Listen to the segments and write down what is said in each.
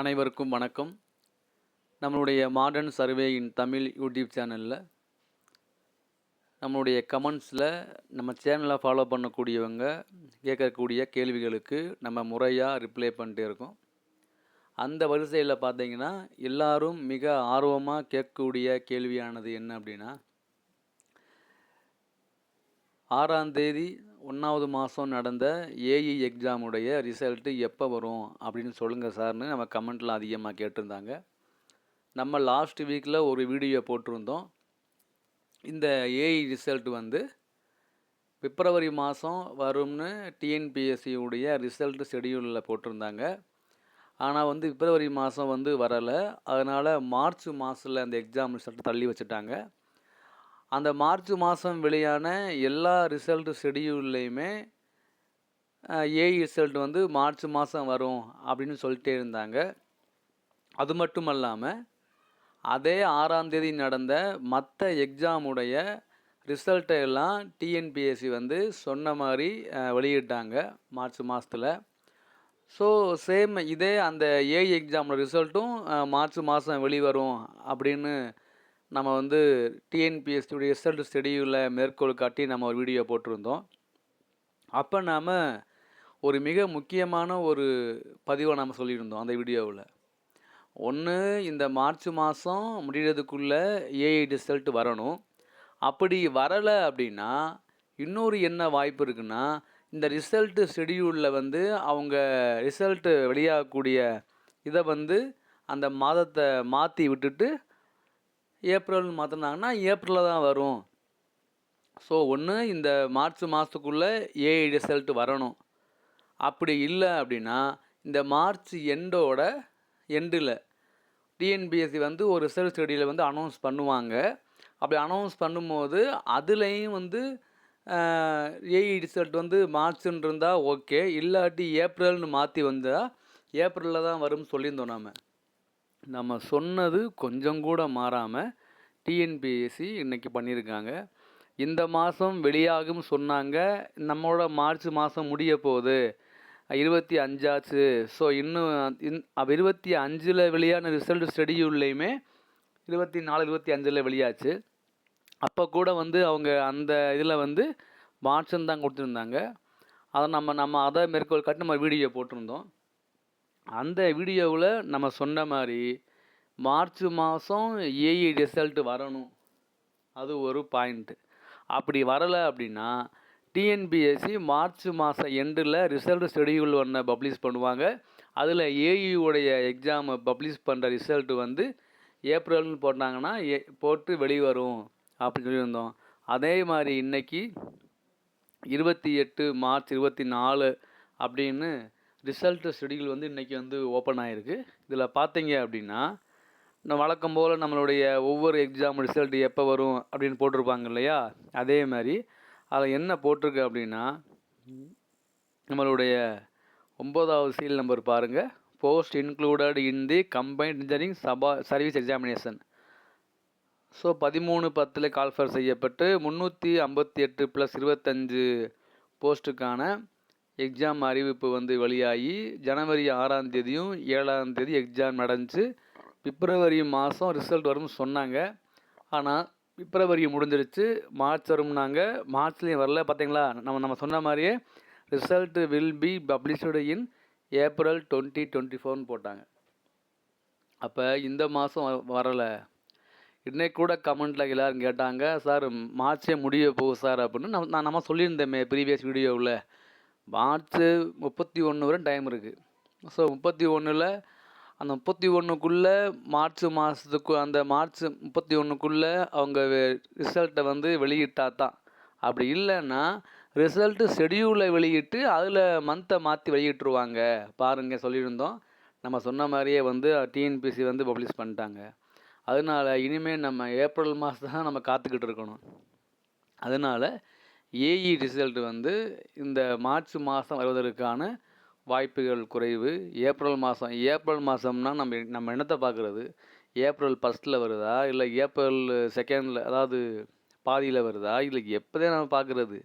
அனைவருக்கும் வணக்கம். நம்மளுடைய மாடர்ன் சர்வேயின் தமிழ் யூடியூப் சேனலில் நம்மளுடைய கமெண்ட்ஸில் நம்ம சேனலை ஃபாலோ பண்ணக்கூடியவங்க கேட்கக்கூடிய கேள்விகளுக்கு நம்ம முறையாக ரிப்ளை பண்ணிட்டே இருக்கோம். அந்த வரிசையில் பார்த்தீங்கன்னா எல்லாரும் மிக ஆர்வமாக கேட்கக்கூடிய கேள்வியானது என்ன அப்படின்னா ஆறாம் தேதி ஒன்றாவது மாதம் நடந்த ஏஇ எக்ஸாமுடைய ரிசல்ட்டு எப்போ வரும் அப்படின்னு சொல்லுங்கள் சார்னு நம்ம கமெண்ட்டில் அதிகமாக கேட்டிருந்தாங்க. நம்ம லாஸ்ட் வீக்கில் ஒரு வீடியோ போட்டிருந்தோம். இந்த ஏஇ ரிசல்ட் வந்து பிப்ரவரி மாதம் வரும்னு டிஎன்பிஎஸ்சியுடைய ரிசல்ட் ஷெடியூலில் போட்டிருந்தாங்க. ஆனால் வந்து பிப்ரவரி மாதம் வந்து வரலை. அதனால் மார்ச் மாதத்தில் அந்த எக்ஸாம் ரிசல்ட் தள்ளி வச்சுட்டாங்க. அந்த மார்ச் மாதம் வெளியான எல்லா ரிசல்ட் ஷெடியூல்லையுமே ஏஐ ரிசல்ட் வந்து மார்ச் மாதம் வரும் அப்படின்னு சொல்லிட்டே இருந்தாங்க. அது மட்டும் அல்லாமல் அதே ஆறாம் தேதி நடந்த மற்ற எக்ஸாமுடைய ரிசல்ட்டை எல்லாம் டிஎன்பிஎஸ்சி வந்து சொன்ன மாதிரி வெளியிட்டாங்க மார்ச் மாதத்தில் ஸோ சேம் இதே அந்த ஏ எக்ஸாமோட ரிசல்ட்டும் மார்ச் மாதம் வெளிவரும் அப்படின்னு நம்ம வந்து டிஎன்பிஎஸ்சியுடைய ரிசல்ட் ஸ்டெடியூலில் மேற்கோள் காட்டி நம்ம ஒரு வீடியோ போட்டிருந்தோம். அப்போ நாம் ஒரு மிக முக்கியமான ஒரு பதிவை நாம் சொல்லியிருந்தோம் அந்த வீடியோவில் ஒன்று இந்த மார்ச் மாதம் முடிகிறதுக்குள்ளே ஏஐ ரிசல்ட் வரணும். அப்படி வரலை அப்படின்னா இன்னொரு என்ன வாய்ப்பு இருக்குன்னா இந்த ரிசல்ட்டு ஷெடியூலில் வந்து அவங்க ரிசல்ட்டு வெளியாகக்கூடிய இதை வந்து அந்த மாதத்தை மாற்றி விட்டுட்டு ஏப்ரல்னு மாற்றினாங்கன்னா ஏப்ரலில் தான் வரும். ஸோ ஒன்று இந்த மார்ச் மாதத்துக்குள்ளே ஏஐ ரிசல்ட் வரணும். அப்படி இல்லை அப்படின்னா இந்த மார்ச் எண்டோட எண்டில் டிஎன்பிஎஸ்சி வந்து ஒரு ரிசல்ட் ஸ்டடியில் வந்து அனௌன்ஸ் பண்ணுவாங்க. அப்படி அனௌன்ஸ் பண்ணும்போது அதுலேயும் வந்து ஏஇ ரிசல்ட் வந்து மார்ச்ன்னு இருந்தால் ஓகே இல்லாட்டி ஏப்ரல்னு மாற்றி வந்தால் ஏப்ரலில் தான் வரும்னு சொல்லியிருந்தோம் நாம். நம்ம சொன்னது கொஞ்சம் கூட மாறாமல் டிஎன்பிஎஸ்சி இன்னைக்கு பண்ணியிருக்காங்க. இந்த மாதம் வெளியாகும் சொன்னாங்க. நம்மளோட மார்ச் மாதம் முடிய போகுது. இருபத்தி அஞ்சாச்சு. ஸோ இன்னும் இன் இருபத்தி அஞ்சில் வெளியான ரிசல்ட் ஸ்டெடியூல்லையுமே இருபத்தி நாலு இருபத்தி அஞ்சில் வெளியாச்சு. அப்போ கூட வந்து அவங்க அந்த இதில் வந்து மார்ச்னு தான் கொடுத்துருந்தாங்க. அதை நம்ம நம்ம அதை மேற்கோள் காட்டி நம்ம வீடியோ போட்டிருந்தோம். அந்த வீடியோவில் நம்ம சொன்ன மாதிரி மார்ச் மாதம் ஏஇ ரிசல்ட் வரணும். அது ஒரு பாயிண்ட்டு அப்படி வரலை அப்படின்னா டிஎன்பிஎஸ்சி மார்ச் மாதம் எண்டில் ரிசல்ட் ஷெடியூல் ஒன்றை பப்ளிஷ் பண்ணுவாங்க. அதில் ஏஇயுடைய எக்ஸாமை பப்ளிஷ் பண்ணுற ரிசல்ட் வந்து ஏப்ரல்னு போட்டாங்கன்னா ஏ போட்டு வெளிவரும் அப்படின்னு சொல்லியிருந்தோம். அதே மாதிரி இன்னைக்கு இருபத்தி எட்டு மார்ச் இருபத்தி நாலு அப்படின்னு ரிசல்ட் ஷெடியூல் வந்து இன்றைக்கி வந்து ஓப்பன் ஆகிருக்கு இதில் பார்த்தீங்க அப்படின்னா நம்ம வழக்கம் போல் நம்மளுடைய ஒவ்வொரு எக்ஸாம் ரிசல்ட் எப்போ வரும் அப்படின்னு போட்டிருப்பாங்க இல்லையா? அதே மாதிரி அதில் என்ன போட்டிருக்கு அப்படின்னா நம்மளுடைய ஒம்போதாவது சீல் நம்பர் பாருங்கள் post included in the combined engineering Sabha service examination so பதிமூணு பத்தில் கால்ஃபர் செய்யப்பட்டு முந்நூற்றி ஐம்பத்தி எட்டு ப்ளஸ் இருபத்தஞ்சு போஸ்ட்டுக்கான எக்ஸாம் அறிவிப்பு வந்து வெளியாகி ஜனவரி ஆறாம் தேதியும் ஏழாம் தேதி எக்ஸாம் நடந்துச்சு. பிப்ரவரி மாதம் ரிசல்ட் வரும்னு சொன்னாங்க. ஆனால் பிப்ரவரி முடிஞ்சிருச்சு. மார்ச் வரும்னாங்க. மார்ச்லேயும் வரல. பார்த்தீங்களா நம்ம நம்ம சொன்ன மாதிரியே result will be published in April twenty twenty ஃபோர்னு போட்டாங்க. அப்போ இந்த மாதம் வரலை. இன்னைக்கு கூட கமெண்ட்டில் எல்லோரும் கேட்டாங்க சார் மார்ச்சே முடிய போகுது சார் அப்படின்னு. நம்ம நான் நம்ம சொல்லியிருந்தேமே ப்ரீவியஸ் வீடியோவில் மார்ச் முப்பத்தி ஒன்று வரை டைம் இருக்குது ஸோ முப்பத்தி ஒன்றில் அந்த முப்பத்தி ஒன்றுக்குள்ளே மார்ச் மாதத்துக்கு அந்த மார்ச் முப்பத்தி ஒன்றுக்குள்ளே அவங்க ரிசல்ட்டை வந்து வெளியிட்டா தான். அப்படி இல்லைன்னா ரிசல்ட்டு ஷெடியூலை வெளியிட்டு அதில் மந்த்தை மாற்றி வெளியிட்டுருவாங்க. பாருங்க சொல்லியிருந்தோம். நம்ம சொன்ன மாதிரியே வந்து டிஎன்பிசி வந்து பப்ளிஷ் பண்ணிட்டாங்க. அதனால் இனிமேல் நம்ம ஏப்ரல் மாதம் தான் நம்ம காத்துக்கிட்டு இருக்கணும். அதனால் ஏஇ ரிசல்ட் வந்து இந்த மார்ச் மாதம் வருவதற்கான வாய்ப்புகள் குறைவு. ஏப்ரல் மாதம் ஏப்ரல் மாதம்னா நம்ம நம்ம என்னத்தை பார்க்குறது. ஏப்ரல் ஃபஸ்ட்டில் வருதா? இல்லை ஏப்ரல் செகண்டில் அதாவது பாதியில் வருதா? இல்லை எப்போதே நம்ம பார்க்குறது.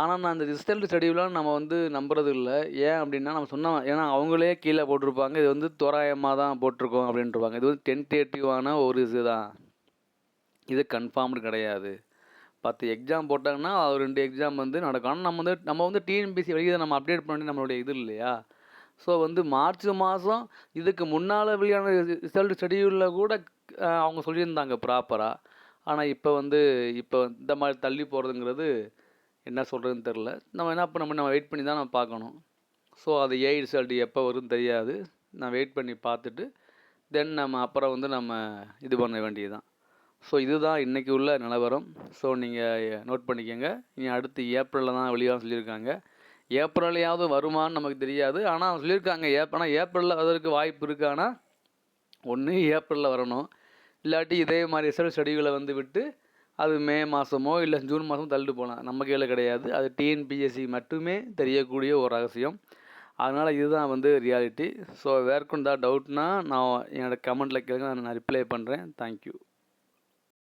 ஆனால் நான் அந்த ரிசல்ட் ஷெடியூலாம் நம்ம வந்து நம்புறது இல்லை. ஏன் அப்படின்னா நம்ம சொன்ன ஏன்னா அவங்களே கீழே போட்டிருப்பாங்க. இது வந்து தோராயமாக தான் போட்டிருக்கோம் அப்படின்ட்டுருப்பாங்க இது வந்து டென்டேட்டிவான ஒரு இது தான் இது கன்ஃபார்ம்டு கிடையாது. பத்து எக்ஸாம் போட்டாங்கன்னா ஒரு ரெண்டு எக்ஸாம் வந்து நடக்கும். ஆனால் நம்ம வந்து நம்ம வந்து டிஎன்பிசி வெளியே நம்ம அப்டேட் பண்ணி நம்மளுடைய இது இல்லையா? ஸோ வந்து மார்ச் மாதம் இதுக்கு முன்னால் வெளியான ரிசல்ட் ஷெடியூலில் கூட அவங்க சொல்லியிருந்தாங்க ப்ராப்பராக ஆனால் இப்போ வந்து இப்போ இந்த மாதிரி தள்ளி போகிறதுங்கிறது என்ன சொல்கிறதுன்னு தெரில நம்ம என்ன பண்ண நம்ம வெயிட் பண்ணி தான் நம்ம பார்க்கணும். ஸோ அது ஏ ரிசல்ட் எப்போ வரும்னு தெரியாது. நான் வெயிட் பண்ணி பார்த்துட்டு தென் நம்ம அப்புறம் வந்து நம்ம இது பண்ண வேண்டியது தான் ஸோ இதுதான் இன்றைக்கி உள்ள நிலவரம். ஸோ நீங்கள் நோட் பண்ணிக்கோங்க. இனி அடுத்து ஏப்ரலில் தான் வெளியாக சொல்லியிருக்காங்க. ஏப்ரல்லையாவது வருமான்னு நமக்கு தெரியாது. ஆனால் சொல்லியிருக்காங்க. ஏப் ஆனால் ஏப்ரலில் அதற்கு வாய்ப்பு இருக்கானா ஒன்று ஏப்ரலில் வரணும். இல்லாட்டி இதே மாதிரி ரிசல்ட் ஸ்டடிகளை வந்து விட்டு அது மே மாதமோ இல்லை ஜூன் மாதமோ தள்ளிட்டு போகலாம். நம்ம கையில் கிடையாது. அது டிஎன்பிஎஸ்சி மட்டுமே தெரியக்கூடிய ஒரு ரகசியம். அதனால் இதுதான் வந்து ரியாலிட்டி ஸோ வேறு ஏதாவது டவுட்னா நான் என்னோட கமெண்ட்டில் கேளுங்க. நான் ரிப்ளை பண்ணுறேன் தேங்க்யூ